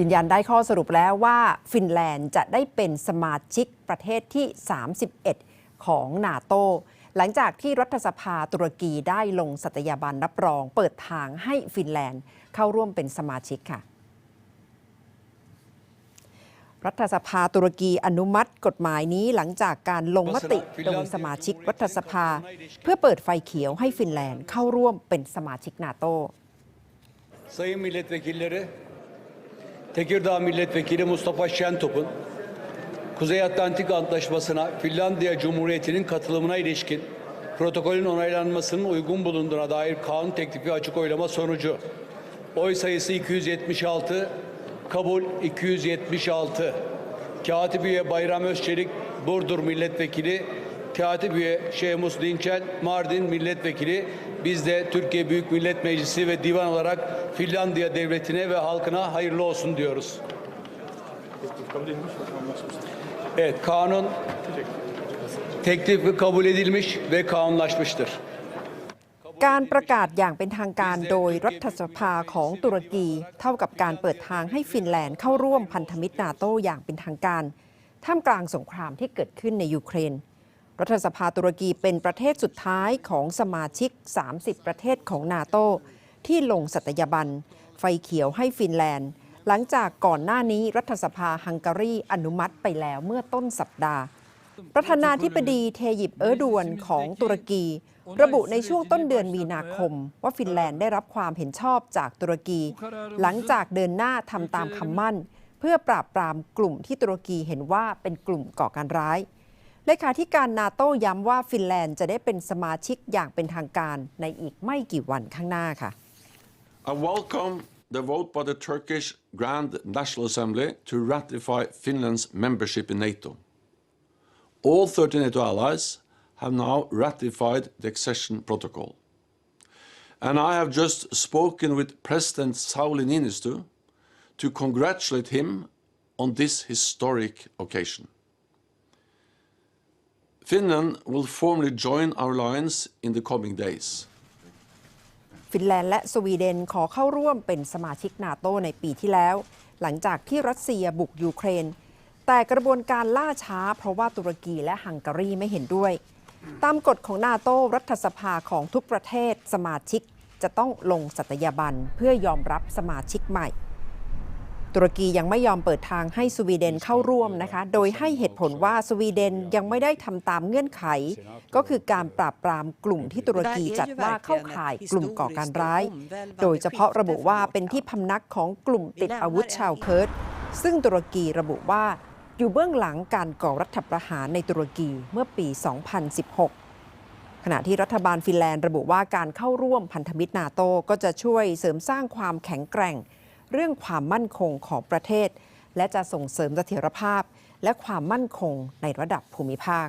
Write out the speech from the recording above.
ยืนยันได้ข้อสรุปแล้วว่าฟินแลนด์จะได้เป็นสมาชิกประเทศที่ 31 ของนาโตหลังจากที่รัฐสภาตุรกีได้ลงสัตยาบันรับรอง เปิดทางให้ฟินแลนด์เข้าร่วมเป็นสมาชิกค่ะ รัฐสภาตุรกีอนุมัติกฎหมายนี้หลังจากการลงมติโดยสมาชิกรัฐสภา เพื่อเปิดไฟเขียวให้ฟินแลนด์เข้าร่วมเป็นสมาชิกนาโต Sayın milletvekilleri, Tekirdağ Milletvekili Mustafa Şentop'un Kuzey Atlantik Antlaşması'na Finlandiya Cumhuriyeti'nin katılımına ilişkin protokolün onaylanmasının uygun bulunduğuna dair kanun teklifi açık oylama sonucu oy sayısı 276, kabul 276. Katip üye Bayram Özçelik, Burdur Milletvekili, Katip üye Şehmus Dinçel, Mardin Milletvekili. Biz de Türkiye Büyük Millet Meclisi ve divan olarak Finlandiya devletine ve halkına hayırlı olsun diyoruz. Evet, kanun teklifi kabul edilmiş ve kanunlaşmıştır. การประกาศอย่างเป็นทางการโดยรัฐสภาของตุรกี เท่ากับการเปิดทางให้ฟินแลนด์เข้าร่วมพันธมิตรนาโตอย่างเป็นทางการ ท่ามกลางสงครามที่เกิดขึ้นในยูเครน รัฐสภาตุรกีเป็นประเทศสุดท้ายของสมาชิก 30 ประเทศของนาโตที่ลงสัตยาบัน ไฟเขียวให้ฟินแลนด์ หลังจากก่อนหน้านี้รัฐสภาฮังการีอนุมัติไปแล้วเมื่อต้นสัปดาห์ ประธานาธิบดีเทยิปเออร์ดวนของตุรกี ระบุในช่วงต้นเดือนมีนาคม ว่าฟินแลนด์ได้รับความเห็นชอบจากตุรกี หลังจากเดินหน้าทำตามคำมั่น เพื่อปราบปรามกลุ่มที่ตุรกีเห็นว่าเป็นกลุ่มก่อการร้าย เลขาธิการนาโต้ย้ำว่าฟินแลนด์จะได้เป็นสมาชิกอย่างเป็นทางการในอีกไม่กี่วันข้างหน้าค่ะ I welcome the vote by the Turkish Grand National Assembly to ratify Finland's membership in NATO. All 30 NATO allies have now ratified the accession protocol. And I have just spoken with President Sauli Niinisto to congratulate him on this historic occasion. Finland will formally join our alliance in the coming days. ฟินแลนด์และสวีเดนขอเข้าร่วมเป็นสมาชิกนาโตในปีที่แล้ว หลังจากที่รัสเซียบุกยูเครน แต่กระบวนการล่าช้า เพราะว่าตุรกีและฮังการีไม่เห็นด้วย ตามกฎของนาโตรัฐสภาของทุกประเทศสมาชิกจะต้องลงสัตยาบันเพื่อยอมรับสมาชิกใหม่ ตุรกียังไม่ยอมเปิดทางให้สวีเดนเข้าร่วมนะคะ โดยให้เหตุผลว่าสวีเดนยังไม่ได้ทำตามเงื่อนไข ก็คือการปราบปรามกลุ่มที่ตุรกีจัดว่าเข้าข่ายกลุ่มก่อการร้าย โดยเฉพาะระบุว่าเป็นที่พำนักของกลุ่มติดอาวุธชาวเคิร์ดซึ่งตุรกีระบุว่าอยู่เบื้องหลังการก่อรัฐประหารในตุรกีเมื่อปี 2016 ขณะที่รัฐบาลฟินแลนด์ระบุว่าการเข้าร่วมพันธมิตรนาโตก็จะช่วยเสริมสร้างความแข็งแกร่ง เรื่องความมั่นคงของประเทศ และจะส่งเสริมเสถียรภาพ และความมั่นคงในระดับภูมิภาค